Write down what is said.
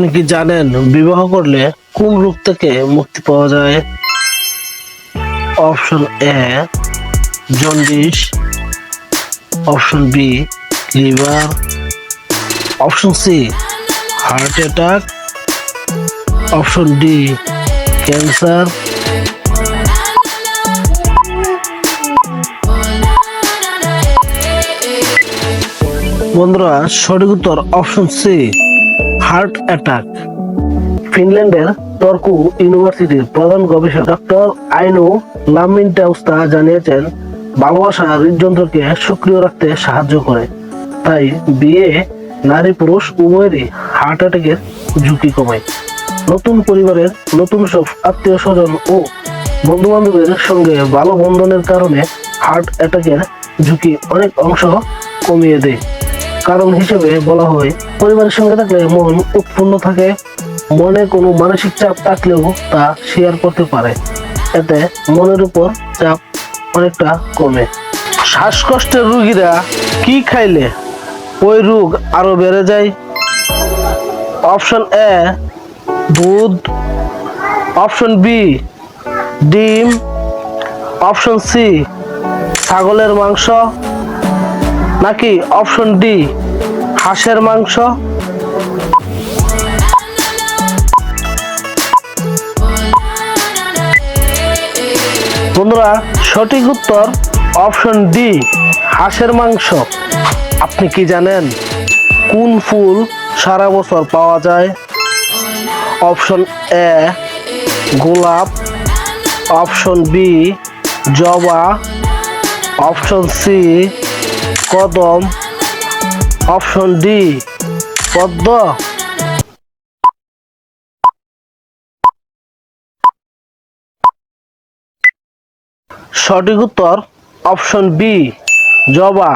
আপনি কি জানেন বিবাহ করলে কোন রোগ থেকে মুক্তি পাওয়া যায়? Option A, jaundice. Option B, liver. Option C, heart attack. Option D, cancer. বন্ধুরা, সঠিক উত্তর option C. Heart attack. ফিনল্যান্ডের Turku ইউনিভার্সিটির প্রধান গবেষক ডক্টর আইনু লামিনটাউস্তা জানিয়েছেন ভালোবাসা হৃদযন্ত্রকে সক্রিয় রাখতে সাহায্য করে। তাই বিয়ে, নারী পুরুষ উভয়েরই হার্ট অ্যাটাকের ঝুঁকি কমায়। নতুন পরিবারের নতুন সব আত্মীয় স্বজন ও বন্ধু বান্ধবের সঙ্গে ভালো বন্ধনের কারণে হার্ট অ্যাটাকের ঝুঁকি অনেক অংশ কমিয়ে দেয়। কারণ হিসেবে বলা হয়, পরিবারের সঙ্গে থাকলে মন উৎপন্ন থাকে, মনে কোনো মানসিক চাপ থাকলেও তা শেয়ার করতে পারে। এতে মনের উপর চাপ অনেকটা কমে। শ্বাসকষ্টের রুগীরা কি খাইলে ওই রোগ আরও বেড়ে যায়? অপশন এ দুধ। অপশন বি ডিম। অপশন সি ছাগলের মাংস। নাকি অপশন ডি, হাঁসের মাংস? বন্ধুরা, সঠিক উত্তর অপশন ডি, হাঁসের মাংস। আপনি কি জানেন কোন ফুল সারা বছর পাওয়া যায়? অপশন এ, গোলাপ। অপশন বি, জবা। অপশন সি কদম অপশন ডি পদ্ম। সঠিক উত্তর অপশন বি জবা।